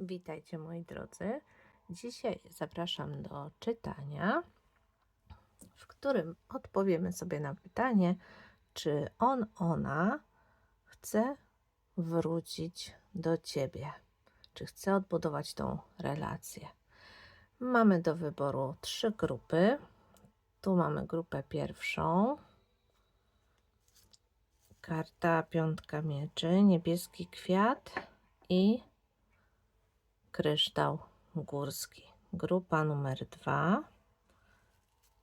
Witajcie moi drodzy. Dzisiaj zapraszam do czytania, w którym odpowiemy sobie na pytanie, czy on, ona chce wrócić do ciebie, czy chce odbudować tą relację. Mamy do wyboru trzy grupy. Tu mamy grupę pierwszą. Karta piątka mieczy, niebieski kwiat i kryształ górski. Grupa numer dwa.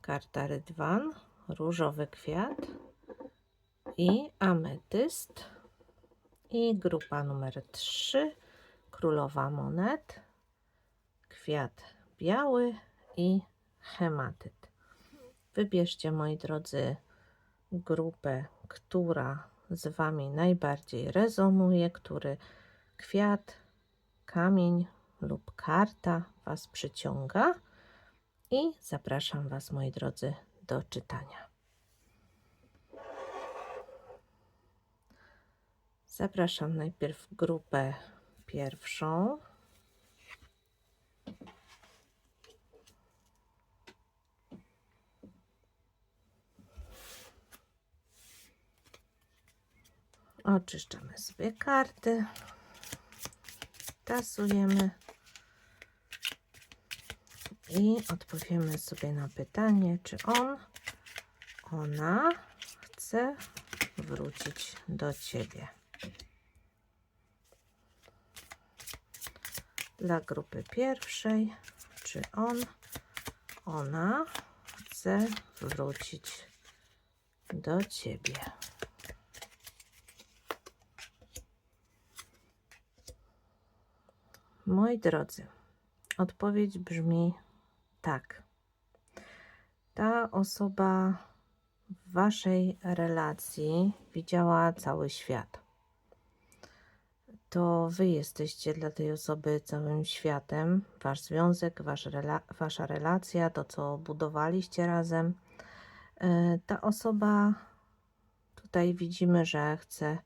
Karta rydwan, różowy kwiat i ametyst. I grupa numer trzy. Królowa monet, kwiat biały i hematyt. Wybierzcie, moi drodzy, grupę, która z Wami najbardziej rezonuje, który kwiat, kamień lub karta Was przyciąga i zapraszam Was, moi drodzy, do czytania. Zapraszam najpierw grupę pierwszą. Oczyszczamy sobie karty. Tasujemy. I odpowiemy sobie na pytanie, czy on, ona chce wrócić do ciebie. Dla grupy pierwszej, czy on, ona chce wrócić do ciebie. Moi drodzy, odpowiedź brzmi tak. Ta osoba w waszej relacji widziała cały świat. To wy jesteście dla tej osoby całym światem, wasz związek, wasz rela wasza relacja, to co budowaliście razem. E, ta osoba tutaj widzimy, że chce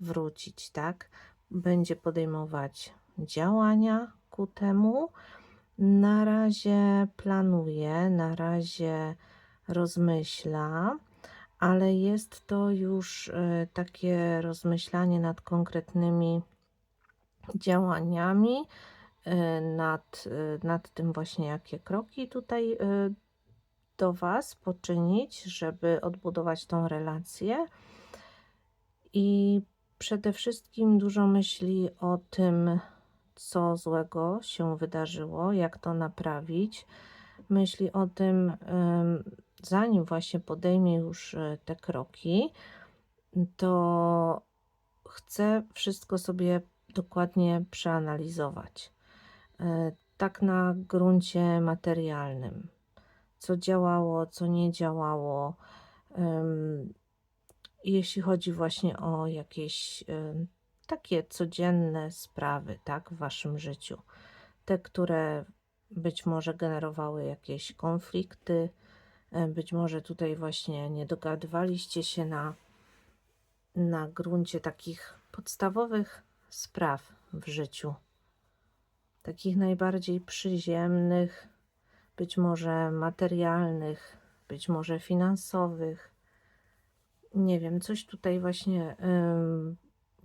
wrócić, tak? Będzie podejmować działania ku temu. Na razie planuje, na razie rozmyśla, ale jest to już e, takie rozmyślanie nad konkretnymi działaniami, e, nad, e, nad tym właśnie, jakie kroki tutaj do Was poczynić, żeby odbudować tą relację. I przede wszystkim dużo myśli o tym, co złego się wydarzyło, jak to naprawić. Myśli o tym, zanim właśnie podejmie już e, te kroki, to chcę wszystko sobie dokładnie przeanalizować. E, tak na gruncie materialnym. Co działało, co nie działało. Jeśli chodzi właśnie o jakieś takie codzienne sprawy, tak, w waszym życiu. Te, które być może generowały jakieś konflikty, e, być może tutaj właśnie nie dogadywaliście się na, na gruncie takich podstawowych spraw w życiu, takich najbardziej przyziemnych, być może materialnych, być może finansowych. Nie wiem, coś tutaj właśnie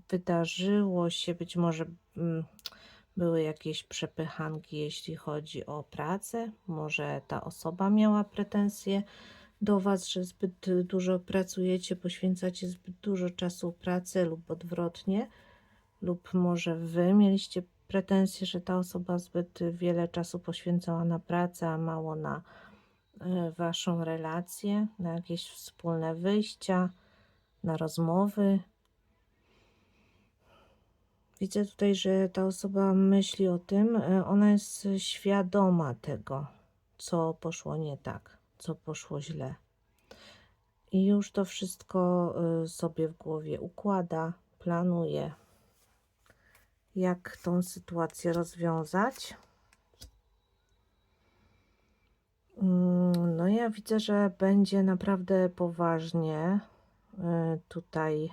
wydarzyło się, być może mm, były jakieś przepychanki, jeśli chodzi o pracę, może ta osoba miała pretensje do Was, że zbyt dużo pracujecie, poświęcacie zbyt dużo czasu pracy lub odwrotnie, lub może Wy mieliście pretensje, że ta osoba zbyt wiele czasu poświęcała na pracę, a mało na e, Waszą relację, na jakieś wspólne wyjścia, na rozmowy, Widzę tutaj, że ta osoba myśli o tym, e, ona jest świadoma tego, co poszło nie tak, co poszło źle. I już to wszystko e, sobie w głowie układa, planuje, jak tą sytuację rozwiązać. Mm, no ja widzę, że będzie naprawdę poważnie e, tutaj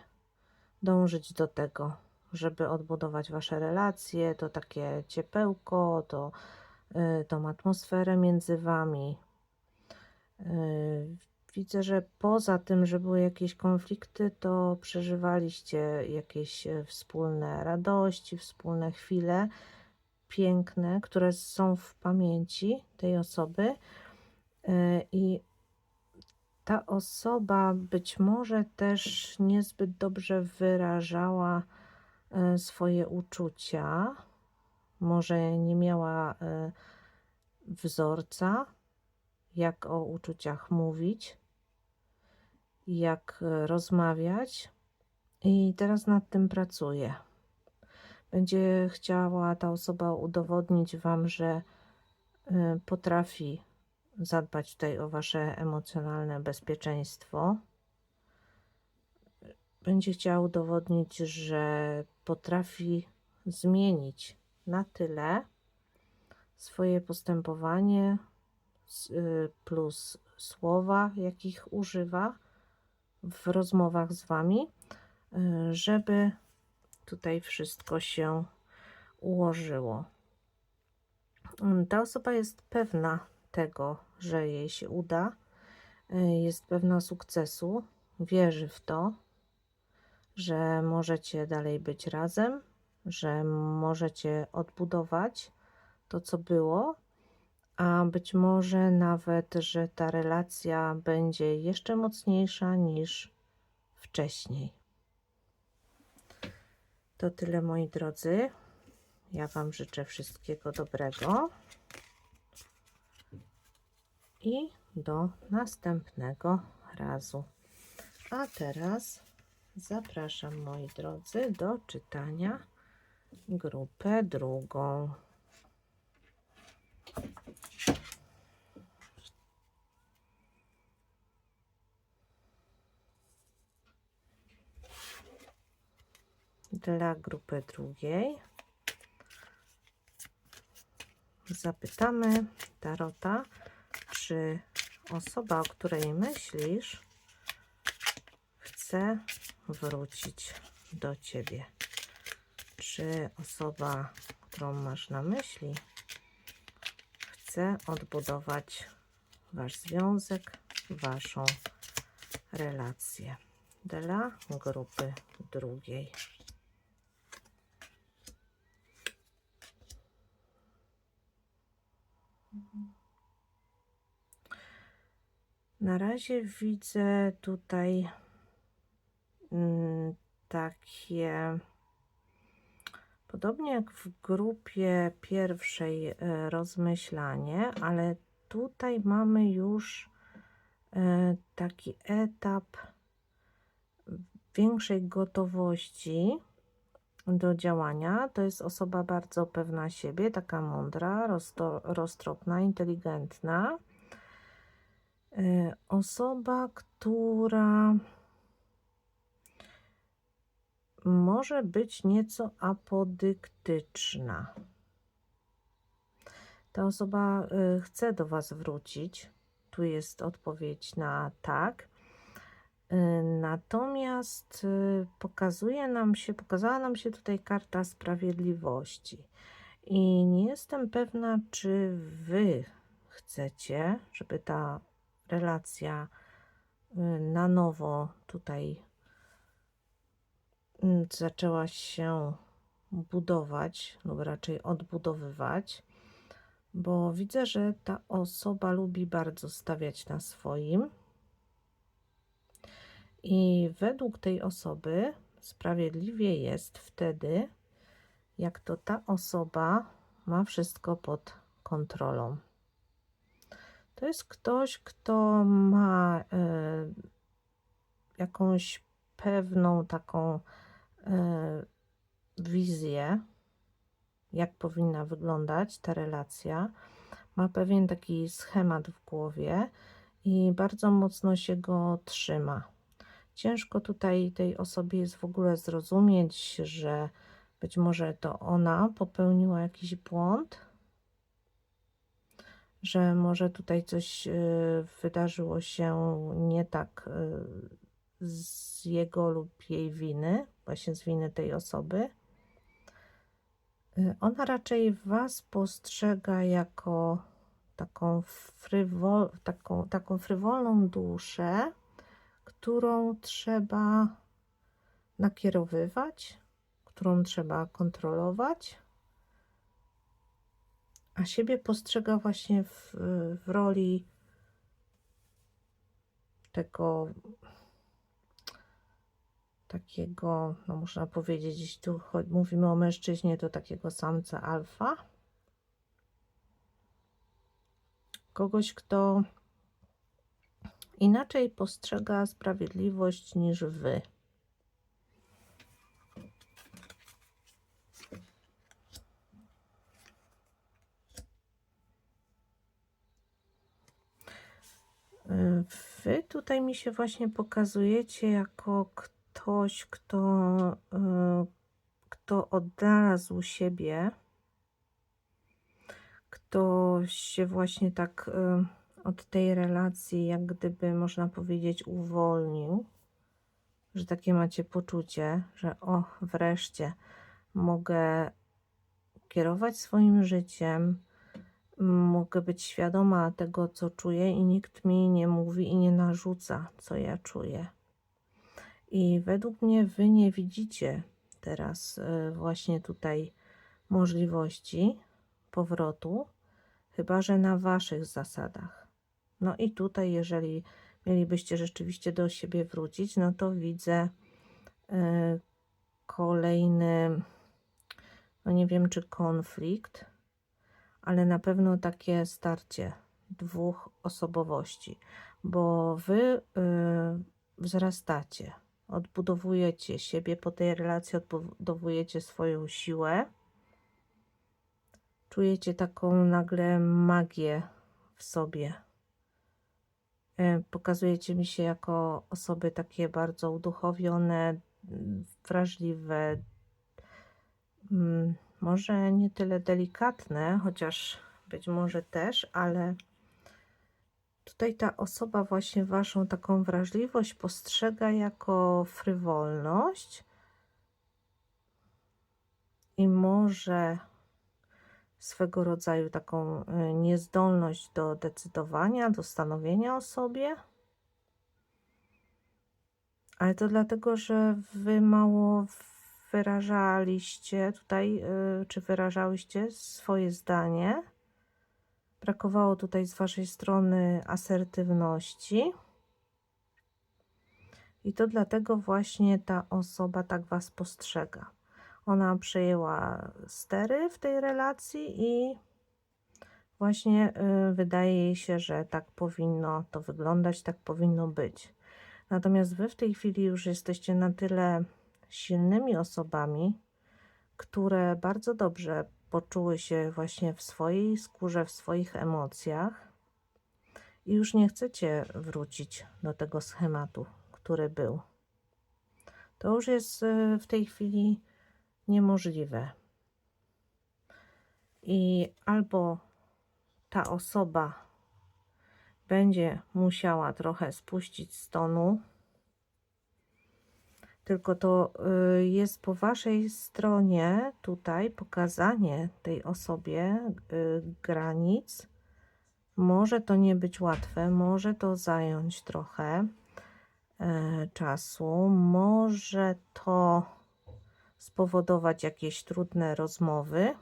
dążyć do tego żeby odbudować wasze relacje, to takie ciepełko, to y, tą atmosferę między wami. Y, Widzę, że poza tym, że były jakieś konflikty, to przeżywaliście jakieś e, wspólne radości, wspólne chwile piękne, które są w pamięci tej osoby. E, I ta osoba być może też niezbyt dobrze wyrażała swoje uczucia, może nie miała e, wzorca, jak o uczuciach mówić, jak e, rozmawiać, i teraz nad tym pracuję. Będzie chciała ta osoba udowodnić Wam, że e, potrafi zadbać tutaj o Wasze emocjonalne bezpieczeństwo. Będzie chciała udowodnić, że potrafi zmienić na tyle swoje postępowanie y, plus słowa, jakich używa w rozmowach z Wami, y, żeby tutaj wszystko się ułożyło. Mm, Ta osoba jest pewna tego, że jej się uda, y, jest pewna sukcesu, wierzy w to, że możecie dalej być razem, że możecie odbudować to, co było, a być może nawet, że ta relacja będzie jeszcze mocniejsza niż wcześniej. To tyle, moi drodzy. Ja Wam życzę wszystkiego dobrego i do następnego razu. A teraz zapraszam, moi drodzy, do czytania grupę drugą. Dla grupy drugiej zapytamy Tarota, czy osoba, o której myślisz, chce wrócić do ciebie. Czy osoba, którą masz na myśli, chce odbudować wasz związek, waszą relację. Dla grupy drugiej. Na razie widzę tutaj takie, podobnie jak w grupie pierwszej e, rozmyślanie, ale tutaj mamy już e, taki etap większej gotowości do działania. To jest osoba bardzo pewna siebie, taka mądra, roztropna, inteligentna. E, Osoba, która może być nieco apodyktyczna. Ta osoba y, chce do Was wrócić. Tu jest odpowiedź na tak. Y, Natomiast y, pokazuje nam się, pokazała nam się tutaj karta sprawiedliwości. I nie jestem pewna, czy Wy chcecie, żeby ta relacja na nowo tutaj zaczęła się budować, lub raczej odbudowywać, bo widzę, że ta osoba lubi bardzo stawiać na swoim. I według tej osoby sprawiedliwie jest wtedy, jak to ta osoba ma wszystko pod kontrolą. To jest ktoś, kto ma e, jakąś pewną taką wizję, jak powinna wyglądać ta relacja. Ma pewien taki schemat w głowie i bardzo mocno się go trzyma. Ciężko tutaj tej osobie jest w ogóle zrozumieć, że być może to ona popełniła jakiś błąd, że może tutaj coś y, wydarzyło się nie tak y, z jego lub jej winy, właśnie z winy tej osoby. Y, Ona raczej Was postrzega jako taką, frywol, taką, taką frywolną duszę, którą trzeba nakierowywać, którą trzeba kontrolować, a siebie postrzega właśnie w, w roli tego takiego, no można powiedzieć, jeśli tu mówimy o mężczyźnie, to takiego samca alfa. Kogoś, kto inaczej postrzega sprawiedliwość niż wy. Wy tutaj mi się właśnie pokazujecie jako ktoś, kto, y, kto odnalazł siebie, kto się właśnie tak y, od tej relacji, jak gdyby można powiedzieć, uwolnił, że takie macie poczucie, że o, wreszcie mogę kierować swoim życiem, mogę być świadoma tego, co czuję, i nikt mi nie mówi i nie narzuca, co ja czuję. I według mnie wy nie widzicie teraz y, właśnie tutaj możliwości powrotu, chyba że na waszych zasadach. No i tutaj, jeżeli mielibyście rzeczywiście do siebie wrócić, no to widzę y, kolejny, no nie wiem czy konflikt, ale na pewno takie starcie dwóch osobowości, bo wy y, wzrastacie, odbudowujecie siebie po tej relacji, odbudowujecie swoją siłę, czujecie taką nagle magię w sobie. Y, Pokazujecie mi się jako osoby takie bardzo uduchowione, wrażliwe, mm, może nie tyle delikatne, chociaż być może też, ale tutaj ta osoba właśnie waszą taką wrażliwość postrzega jako frywolność i może swego rodzaju taką y, niezdolność do decydowania, do stanowienia o sobie. Ale to dlatego, że wy mało wyrażaliście tutaj, y, czy wyrażałyście swoje zdanie. Brakowało tutaj z waszej strony asertywności. I to dlatego właśnie ta osoba tak was postrzega. Ona przejęła stery w tej relacji i właśnie y, wydaje jej się, że tak powinno to wyglądać, tak powinno być. Natomiast wy w tej chwili już jesteście na tyle silnymi osobami, które bardzo dobrze poczuły się właśnie w swojej skórze, w swoich emocjach i już nie chcecie wrócić do tego schematu, który był. To już jest y, w tej chwili niemożliwe. I albo ta osoba będzie musiała trochę spuścić z tonu, tylko to y, jest po waszej stronie tutaj pokazanie tej osobie y, granic. Może to nie być łatwe, może to zająć trochę e, czasu, może to spowodować jakieś trudne rozmowy,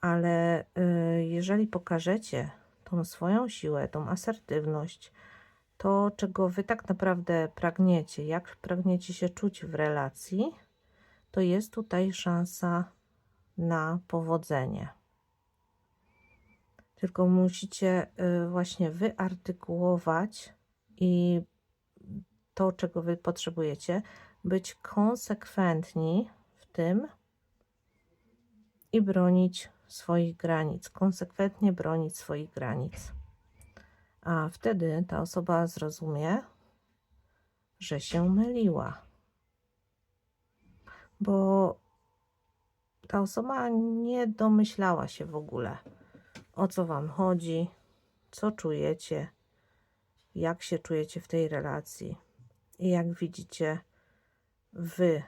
ale y, jeżeli pokażecie tą swoją siłę, tą asertywność, to, czego wy tak naprawdę pragniecie, jak pragniecie się czuć w relacji, to jest tutaj szansa na powodzenie. Tylko musicie y, właśnie wyartykułować i to, czego wy potrzebujecie, być konsekwentni w tym i bronić swoich granic, konsekwentnie bronić swoich granic. A wtedy ta osoba zrozumie, że się myliła. Bo ta osoba nie domyślała się w ogóle, o co wam chodzi, co czujecie, jak się czujecie w tej relacji i jak widzicie wy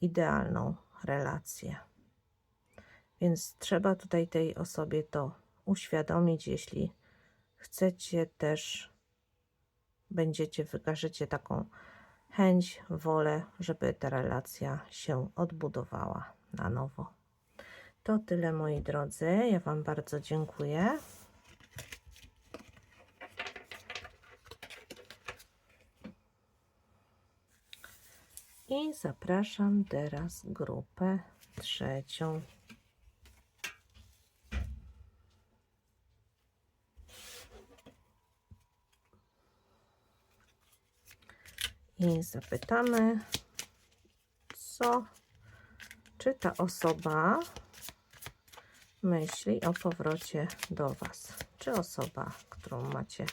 idealną relację. Więc trzeba tutaj tej osobie to uświadomić, jeśli chcecie też, będziecie, wykażecie taką chęć, wolę, żeby ta relacja się odbudowała na nowo. To tyle moi drodzy. Ja Wam bardzo dziękuję. I zapraszam teraz grupę trzecią. I zapytamy, co, czy ta osoba myśli o powrocie do Was? Czy osoba, którą macie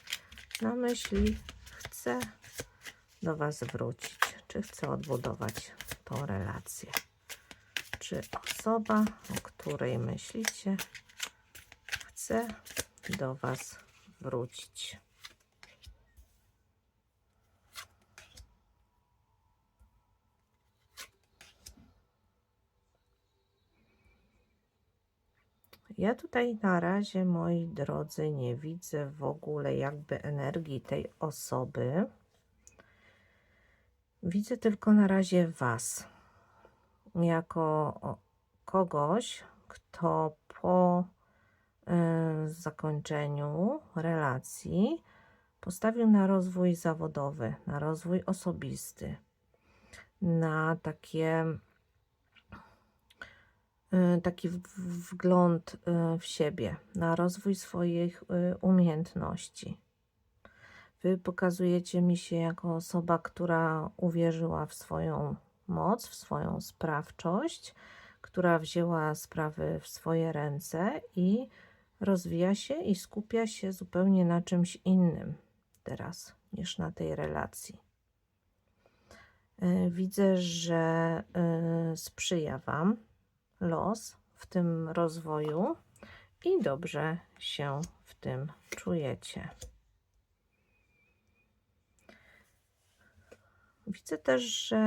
na myśli, chce do Was wrócić? Czy chce odbudować tą relację? Czy osoba, o której myślicie, chce do Was wrócić? Ja tutaj na razie, moi drodzy, nie widzę w ogóle jakby energii tej osoby. Widzę tylko na razie Was, jako kogoś, kto po y, zakończeniu relacji postawił na rozwój zawodowy, na rozwój osobisty, na takie taki w- w- wgląd y, w siebie, na rozwój swoich y, umiejętności. Wy pokazujecie mi się jako osoba, która uwierzyła w swoją moc, w swoją sprawczość, która wzięła sprawy w swoje ręce i rozwija się i skupia się zupełnie na czymś innym teraz niż na tej relacji. Y, Widzę, że y, sprzyja Wam los w tym rozwoju i dobrze się w tym czujecie. Widzę też, że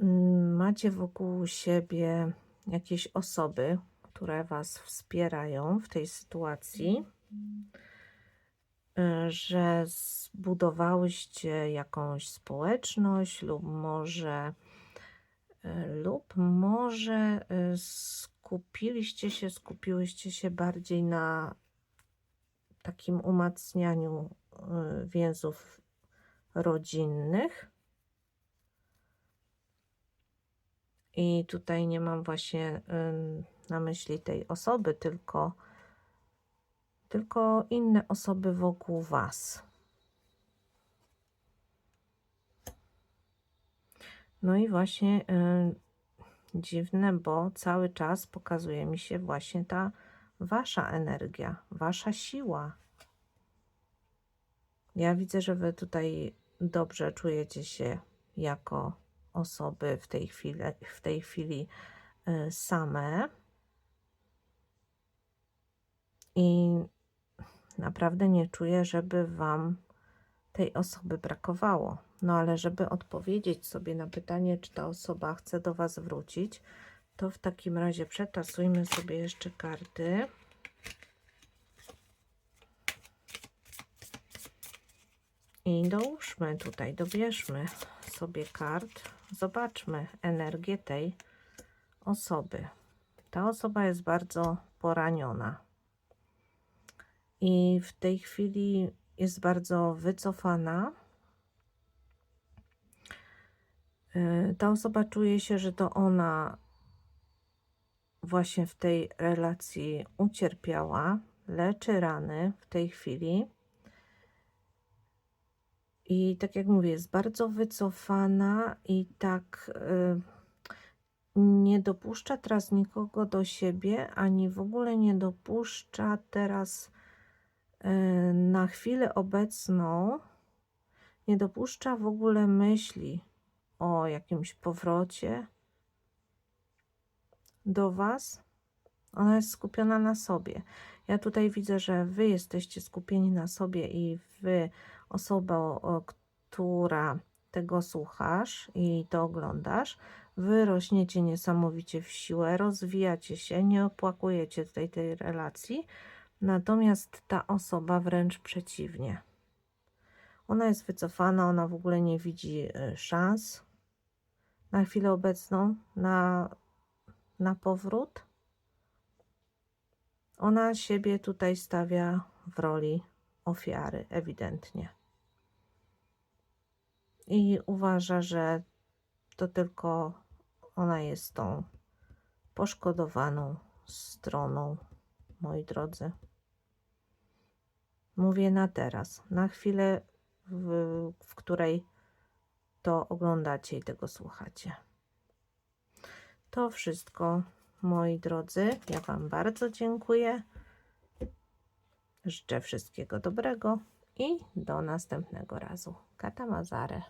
mm, macie wokół siebie jakieś osoby, które Was wspierają w tej sytuacji, y, że zbudowałyście jakąś społeczność, lub może, lub może y, skupiliście się, skupiłyście się bardziej na takim umacnianiu y, więzów rodzinnych. I tutaj nie mam właśnie na myśli tej osoby, tylko, tylko inne osoby wokół Was. No i właśnie ym, dziwne, bo cały czas pokazuje mi się właśnie ta Wasza energia, Wasza siła. Ja widzę, że Wy tutaj dobrze czujecie się jako osoby w tej chwili, w tej chwili y, same. I naprawdę nie czuję, żeby Wam tej osoby brakowało. No ale żeby odpowiedzieć sobie na pytanie, czy ta osoba chce do Was wrócić, to w takim razie przetasujmy sobie jeszcze karty. I dołóżmy tutaj, dobierzmy sobie kart, zobaczmy energię tej osoby. Ta osoba jest bardzo poraniona i w tej chwili jest bardzo wycofana. Y, Ta osoba czuje się, że to ona właśnie w tej relacji ucierpiała, leczy rany w tej chwili. I tak jak mówię, jest bardzo wycofana i tak y, nie dopuszcza teraz nikogo do siebie, ani w ogóle nie dopuszcza teraz na chwilę obecną, nie dopuszcza w ogóle myśli o jakimś powrocie do Was. Ona jest skupiona na sobie. Ja tutaj widzę, że Wy jesteście skupieni na sobie i Wy, osoba, która tego słuchasz i to oglądasz, Wy rośniecie niesamowicie w siłę, rozwijacie się, nie opłakujecie tutaj tej relacji, natomiast ta osoba wręcz przeciwnie. Ona jest wycofana, ona w ogóle nie widzi y, szans na chwilę obecną na, na powrót. Ona siebie tutaj stawia w roli ofiary, ewidentnie. I uważa, że to tylko ona jest tą poszkodowaną stroną, moi drodzy. Mówię na teraz, na chwilę, w, w której to oglądacie i tego słuchacie. To wszystko, moi drodzy. Ja Wam bardzo dziękuję. Życzę wszystkiego dobrego i do następnego razu. Kata Mazare.